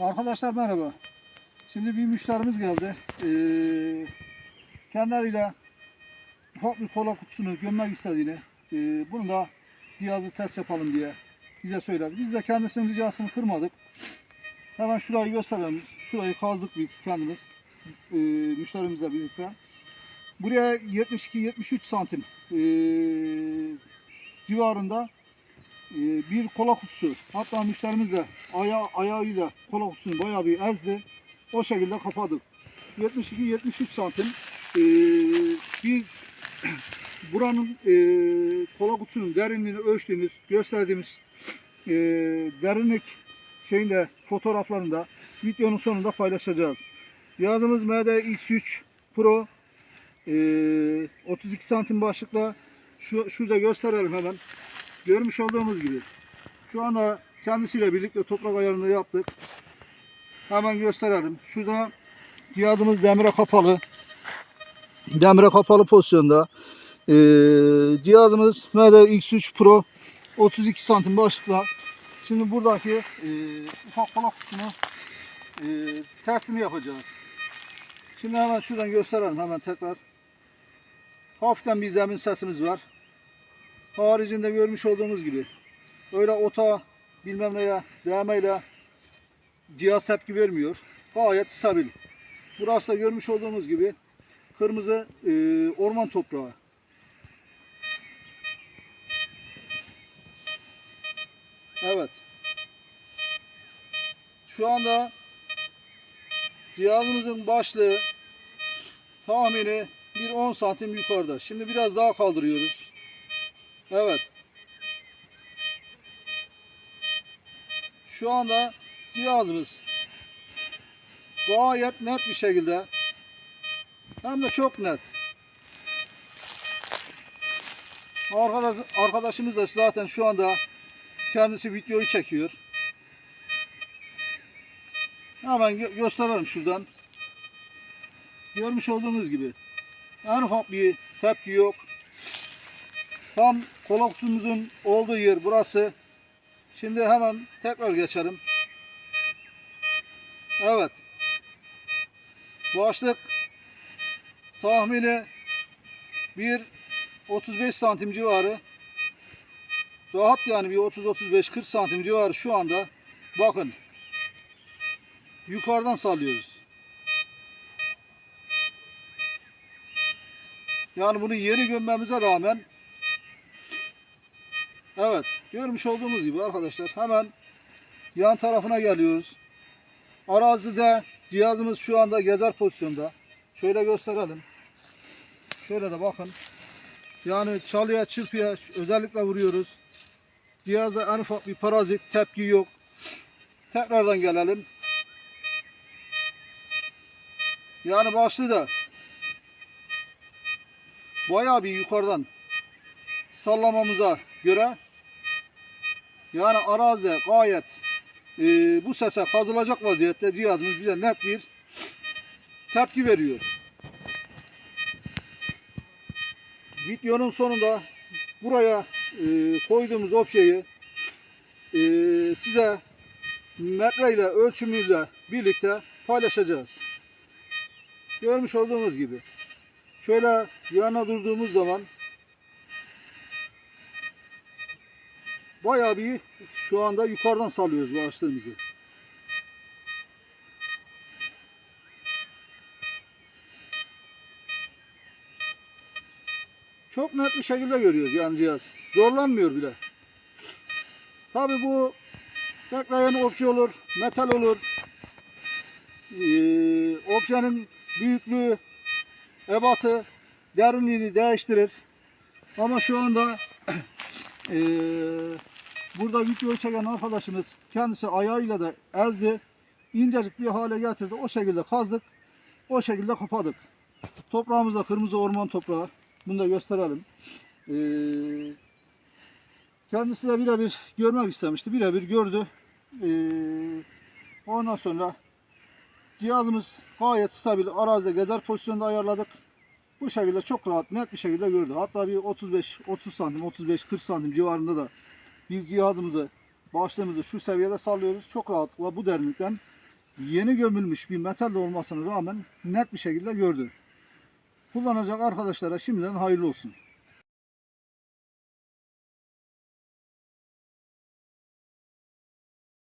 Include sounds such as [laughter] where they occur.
Arkadaşlar merhaba. Şimdi bir müşterimiz geldi. Ee, kendileriyle ufak bir kola kutusunu gömmek istediğini, ee, bunu da cihazı test yapalım diye bize söyledi. Biz de kendisinin ricasını kırmadık. Hemen şurayı gösterelim. Şurayı kazdık biz kendimiz. ee, müşterimizle birlikte. Buraya 72-73 santim ee, civarında bir kola kutusu. Hatta müşterimiz de aya, ayağıyla kola kutusunu bayağı bir ezdi. O şekilde kapadık. 72-73 santim. Ee, bir [clears throat] buranın e, kola kutusunun derinliğini ölçtüğümüz, gösterdiğimiz e, derinlik şeyinde fotoğraflarında videonun sonunda paylaşacağız. Cihazımız MDX3 Pro e, 32 santim başlıkla şu, şurada gösterelim hemen. Görmüş olduğumuz gibi. Şu anda kendisiyle birlikte toprak ayarını yaptık. Hemen gösterelim. Şurada cihazımız demire kapalı. Demire kapalı pozisyonda. Ee, cihazımız MD X3 Pro 32 santim başlıkla. Şimdi buradaki e, ufak kola kutusunu e, tersini yapacağız. Şimdi hemen şuradan gösterelim hemen tekrar. Hafiften bir zemin sesimiz var. Haricinde görmüş olduğumuz gibi öyle ota bilmem neye değmeyle cihaz tepki vermiyor. Gayet stabil. Burası da görmüş olduğumuz gibi kırmızı e, orman toprağı. Evet. Şu anda cihazımızın başlığı tahmini bir 10 santim yukarıda. Şimdi biraz daha kaldırıyoruz. Evet. Şu anda cihazımız gayet net bir şekilde hem de çok net. Arkadaş, arkadaşımız da zaten şu anda kendisi videoyu çekiyor. Hemen gö- gösterelim şuradan. Görmüş olduğunuz gibi en ufak bir tepki yok. Tam kola kutumuzun olduğu yer burası. Şimdi hemen tekrar geçelim. Evet. Başlık tahmini bir 35 santim civarı. Rahat yani bir 30-35-40 santim civarı şu anda. Bakın. Yukarıdan sallıyoruz. Yani bunu yeni gömmemize rağmen Evet, görmüş olduğumuz gibi arkadaşlar hemen yan tarafına geliyoruz. Arazide cihazımız şu anda gezer pozisyonda. Şöyle gösterelim. Şöyle de bakın. Yani çalıya çırpıya özellikle vuruyoruz. Cihazda en ufak bir parazit tepki yok. Tekrardan gelelim. Yani başlı da bayağı bir yukarıdan sallamamıza göre yani arazide gayet e, bu sese kazılacak vaziyette cihazımız bize net bir tepki veriyor. Videonun sonunda buraya e, koyduğumuz objeyi e, size metreyle ölçümüyle birlikte paylaşacağız. Görmüş olduğunuz gibi. Şöyle yana durduğumuz zaman bayağı bir şu anda yukarıdan salıyoruz bu açtığımızı. Çok net bir şekilde görüyoruz yani cihaz. Zorlanmıyor bile. Tabi bu bekleyen obje olur, metal olur. Ee, objenin büyüklüğü, ebatı, derinliğini değiştirir. Ama şu anda eee, [clears throat] burada video çeken arkadaşımız kendisi ayağıyla da ezdi. incecik bir hale getirdi. O şekilde kazdık. O şekilde kapadık. Toprağımız da kırmızı orman toprağı. Bunu da gösterelim. Eee, kendisi de birebir görmek istemişti. Birebir gördü. Eee, ondan sonra cihazımız gayet stabil. Arazide gezer pozisyonda ayarladık. Bu şekilde çok rahat, net bir şekilde gördü. Hatta bir 35, 30 santim, 35, 40 santim civarında da biz cihazımızı, başlığımızı şu seviyede sallıyoruz. Çok rahatlıkla bu derinlikten yeni gömülmüş bir metal de olmasına rağmen net bir şekilde gördü. Kullanacak arkadaşlara şimdiden hayırlı olsun.